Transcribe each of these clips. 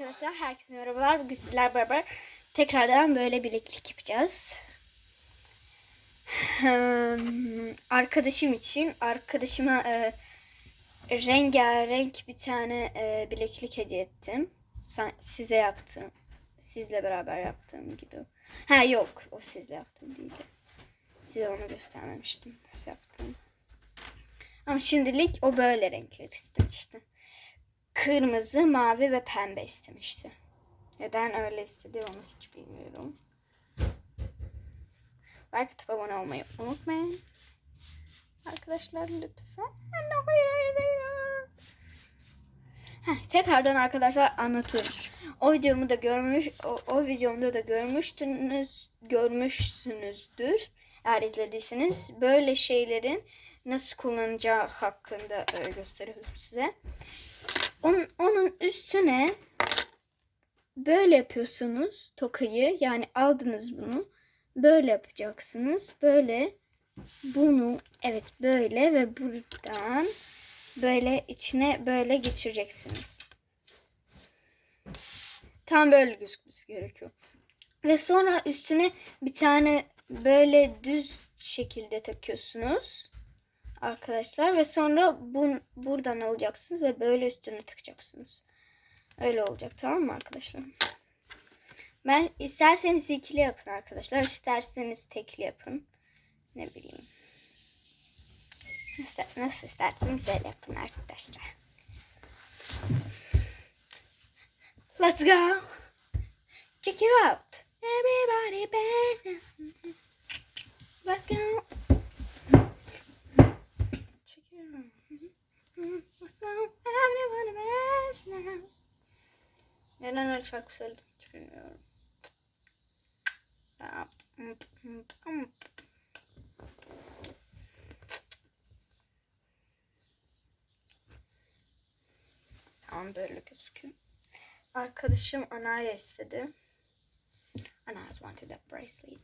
arkadaşlar, herkese merhabalar. Bugün sizler beraber tekrardan böyle bileklik yapacağız. Arkadaşım için, arkadaşıma e, rengarenk bir tane e, bileklik hediye ettim. Size yaptım. Sizle beraber yaptığım gibi. Ha yok, o sizle yaptım değildi. Size onu göstermemiştim. Nasıl yaptım. Ama şimdilik o böyle renkler istemişti kırmızı, mavi ve pembe istemişti. Neden öyle istedi onu hiç bilmiyorum. Like atıp abone olmayı unutmayın. Arkadaşlar lütfen. Hayır hayır hayır. Heh, tekrardan arkadaşlar anlatıyorum. O videomu da görmüş, o, o videomda da görmüştünüz, görmüşsünüzdür. Eğer izlediyseniz böyle şeylerin nasıl kullanacağı hakkında e, gösteriyorum size. Onun, onun üstüne böyle yapıyorsunuz tokayı. Yani aldınız bunu. Böyle yapacaksınız. Böyle bunu evet böyle ve buradan böyle içine böyle geçireceksiniz. Tam böyle gözükmesi gerekiyor. Ve sonra üstüne bir tane böyle düz şekilde takıyorsunuz arkadaşlar ve sonra bu buradan alacaksınız ve böyle üstüne takacaksınız. Öyle olacak tamam mı arkadaşlar? Ben isterseniz ikili yapın arkadaşlar. isterseniz tekli yapın. Ne bileyim. Nasıl, nasıl isterseniz öyle yapın arkadaşlar. Let's go. Check it out. Everybody dance. Let's go. Neden öyle şarkı söyledim hiç bilmiyorum. Tamam böyle gözüküyor. Arkadaşım Anaya istedi. Anaya wanted that bracelet.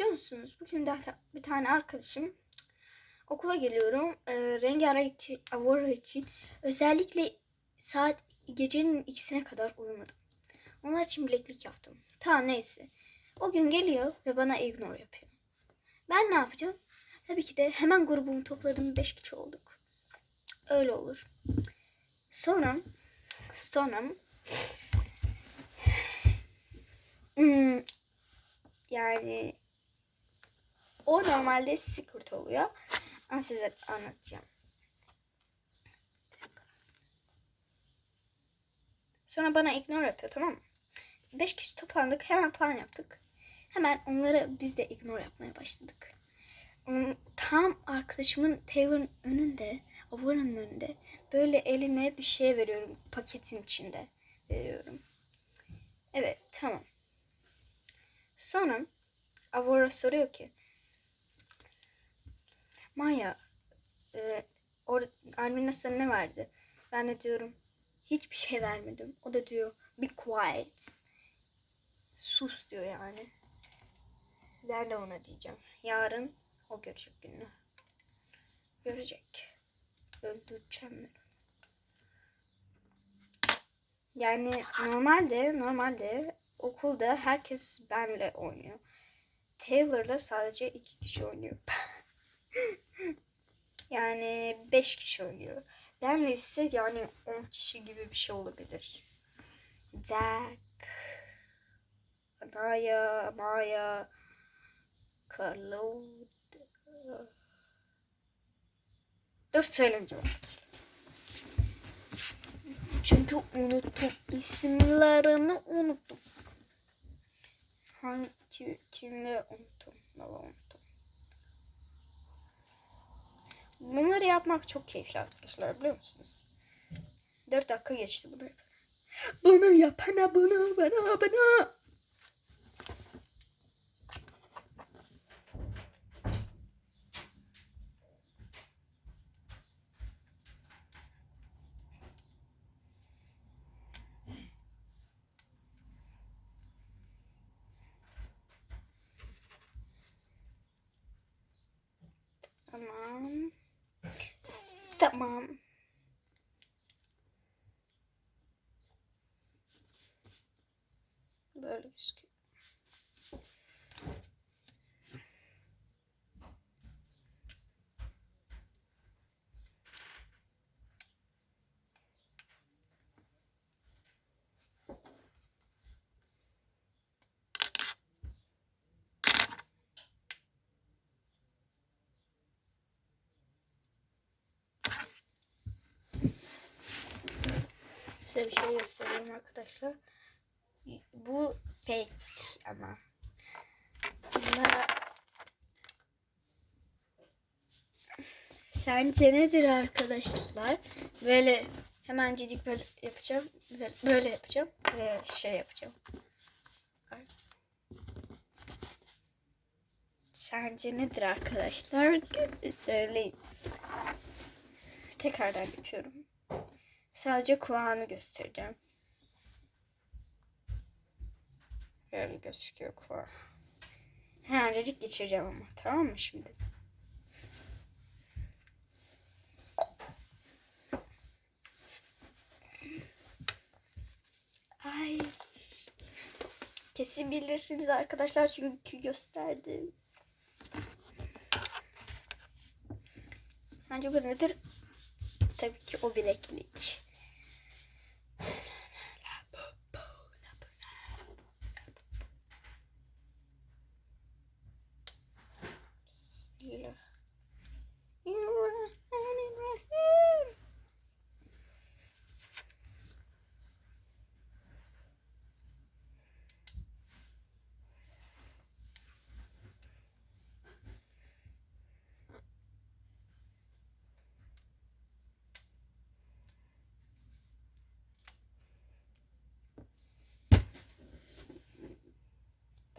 Biliyor musunuz? Bugün de bir tane arkadaşım okula geliyorum. E, rengarenk avora için özellikle saat gecenin ikisine kadar uyumadım. Onlar için bileklik yaptım. Tamam neyse. O gün geliyor ve bana ignore yapıyor. Ben ne yapacağım? Tabii ki de hemen grubumu topladım. Beş kişi olduk. Öyle olur. Sonra sonra hmm, yani o normalde secret oluyor. Ama size anlatacağım. Sonra bana ignore yapıyor tamam mı? Beş kişi toplandık. Hemen plan yaptık. Hemen onları biz de ignore yapmaya başladık. Tam arkadaşımın Taylor'ın önünde, Aurora'nın önünde böyle eline bir şey veriyorum. Paketin içinde veriyorum. Evet tamam. Sonra Aurora soruyor ki Maya e, or, Almina sana ne verdi? Ben de diyorum hiçbir şey vermedim. O da diyor be quiet. Sus diyor yani. Ben de ona diyeceğim. Yarın o görecek gününü. Görecek. Öldüreceğim ben Yani normalde normalde okulda herkes benle oynuyor. Taylor'da sadece iki kişi oynuyor. Yani 5 kişi. Benle ise yani 10 kişi gibi bir şey olabilir. Jack, Maya, Maya, Carlo. Dur söylemeyeceğim arkadaşlar. Çünkü unuttum. isimlerini unuttum. Hangi kimle unuttum. Valla unuttum. Bunları yapmak çok keyifli arkadaşlar biliyor musunuz? 4 dakika geçti bunu yap. Bunu yapana bunu bana bana. Tamam yapmam. Böyle gözüküyor. Size bir şey göstereyim arkadaşlar. Bu fake ama. Bunda Sence nedir arkadaşlar? Böyle hemencecik böyle yapacağım. Böyle, böyle yapacağım. Ve şey yapacağım. Sence nedir arkadaşlar? Söyleyin. Tekrardan yapıyorum. Sadece kulağını göstereceğim. Böyle gözüküyor kulağı. Hemencecik geçireceğim ama tamam mı şimdi? Ay. Kesin bilirsiniz arkadaşlar çünkü gösterdim. Sence bu nedir? Tabii ki o bileklik.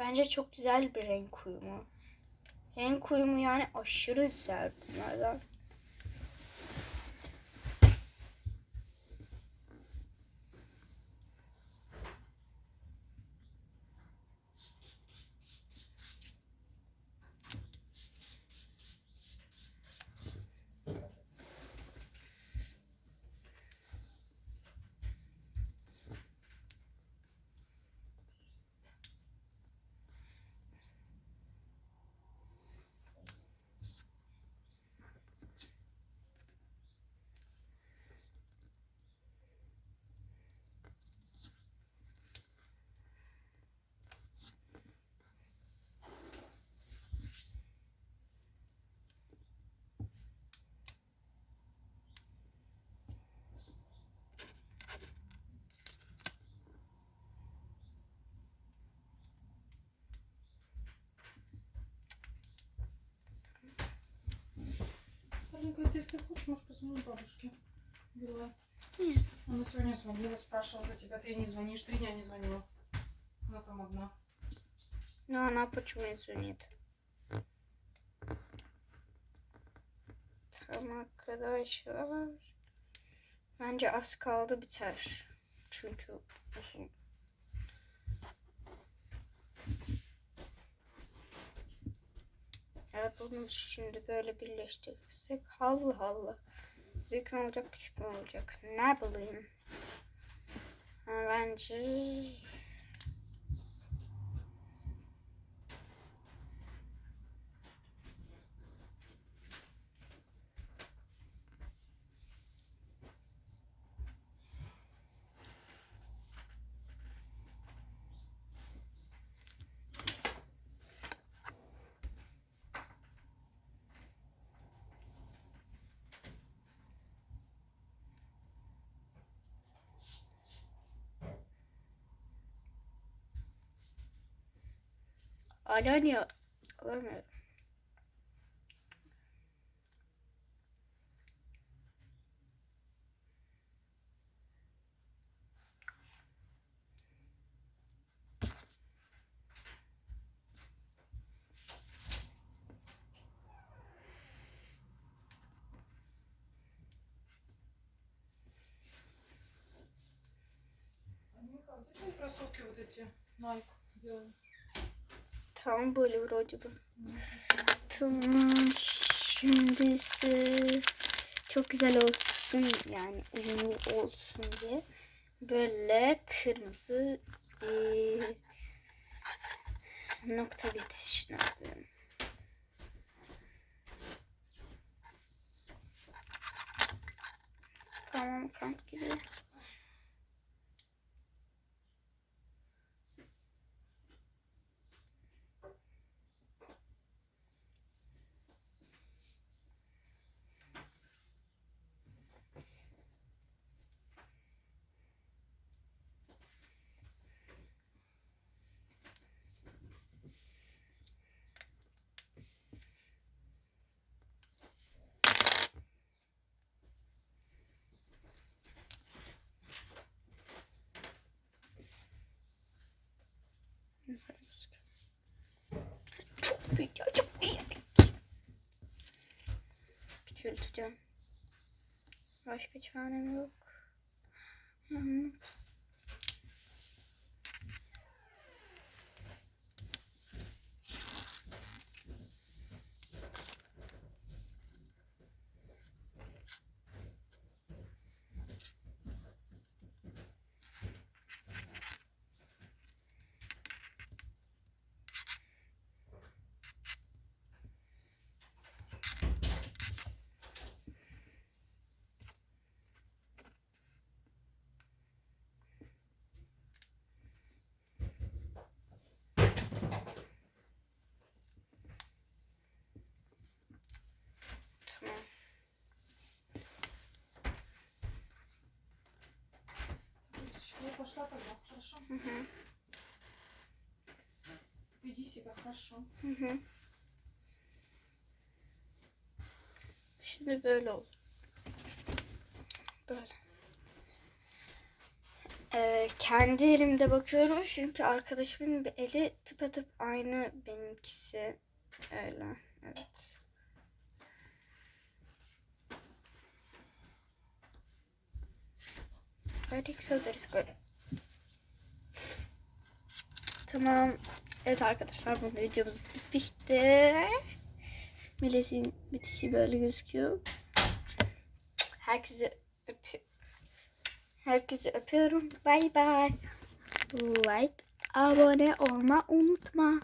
Bence çok güzel bir renk uyumu. Renk uyumu yani aşırı güzel bunlardan. Маленькая, если ты хочешь, можешь позвонить бабушке. Была. Нет. Она сегодня звонила, спрашивала за тебя. Ты ей не звонишь, три дня не звонила. Она там одна. Но она почему не звонит? Tamam arkadaşlar. Bence az kaldı biter. Çünkü uzun. Bunu şimdi böyle birleştirirsek hallı hallı. Büyük mü olacak küçük mü olacak? Ne bileyim. Ha, bence Hala niye alamıyorum? Кроссовки вот эти Nike делаю. Tam böyle vuracı bu. Şimdi ise çok güzel olsun yani uyumlu olsun diye böyle kırmızı e, nokta bitişini alıyorum. Tamam kanka gidiyor. Büyük ya çok büyük. Küçülteceğim. Başka çarem yok. Hı hı. Tamam. Я пошла тогда, хорошо? Hı hı. Веди себя хорошо. Hı hı. Şimdi böyle olur. Böyle. Ee, kendi elimde bakıyorum çünkü arkadaşımın bir eli tıpatıp aynı benimkisi. Öyle. Evet. I think Tamam. Evet arkadaşlar bu videomuz bitmişti. Milletin bitişi böyle gözüküyor. Herkese öpüyorum. Herkese öpüyorum. Bay bay. Like, abone olma unutma.